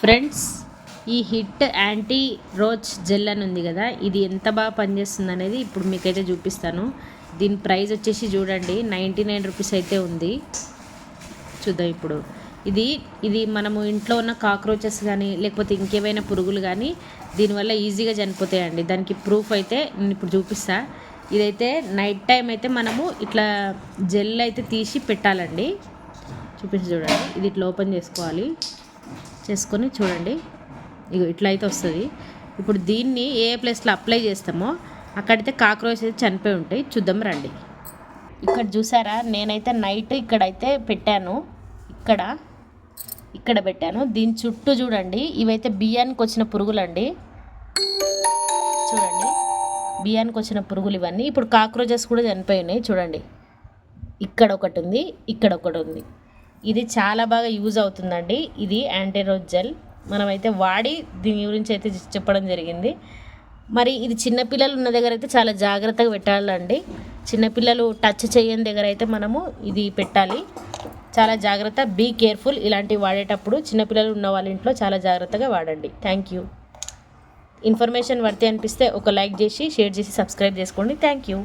Friends ఈ hit anti Roche gel అని ఉంది కదా ఇది ఎంత బాగా పనిచేస్తుంది అనేది ఇప్పుడు మీకైతే చూపిస్తాను. దీని ప్రైస్ వచ్చేసి చూడండి నైంటీ నైన్ రూపీస్ అయితే ఉంది. చూద్దాం ఇప్పుడు. ఇది ఇది మనము ఇంట్లో ఉన్న కాక్రోచెస్ కానీ లేకపోతే ఇంకేమైనా పురుగులు కానీ దీనివల్ల ఈజీగా చనిపోతాయండి. దానికి ప్రూఫ్ అయితే నేను ఇప్పుడు చూపిస్తా. ఇదైతే నైట్ టైం అయితే మనము ఇట్లా జెల్ అయితే తీసి పెట్టాలండి. చూపించి చూడండి ఇది ఇట్లా ఓపెన్ చేసుకోవాలి. చేసుకొని చూడండి. ఇగో ఇట్లా అయితే వస్తుంది. ఇప్పుడు దీన్ని ఏ ప్లేస్లో అప్లై చేస్తామో అక్కడైతే కాక్రోచ్ అయితే చనిపోయి ఉంటాయి. చూద్దాం రండి. ఇక్కడ చూసారా? నేనైతే నైట్ ఇక్కడైతే పెట్టాను. ఇక్కడ ఇక్కడ పెట్టాను. దీని చుట్టూ చూడండి. ఇవైతే బియ్యానికి వచ్చిన పురుగులండి. చూడండి. బియ్యానికి వచ్చిన పురుగులు ఇవన్నీ. ఇప్పుడు కాక్రోచెస్ కూడా చనిపోయినాయి చూడండి. ఇక్కడ ఒకటి ఉంది. ఇక్కడ ఒకటి ఉంది. ఇది చాలా బాగా యూజ్ అవుతుందండి. ఇది యాంటీరోజ్ జెల్. మనమైతే వాడి దీని గురించి అయితే చెప్పడం జరిగింది. మరి ఇది చిన్నపిల్లలు ఉన్న దగ్గర అయితే చాలా జాగ్రత్తగా పెట్టాలండి. చిన్నపిల్లలు టచ్ చేయని దగ్గర అయితే మనము ఇది పెట్టాలి. చాలా జాగ్రత్త బీ కేర్ఫుల్. ఇలాంటివి వాడేటప్పుడు చిన్నపిల్లలు ఉన్న వాళ్ళ ఇంట్లో చాలా జాగ్రత్తగా వాడండి. Thank you. ఇన్ఫర్మేషన్ వర్తి అనిపిస్తే ఒక లైక్ చేసి షేర్ చేసి సబ్స్క్రైబ్ చేసుకోండి. Thank you.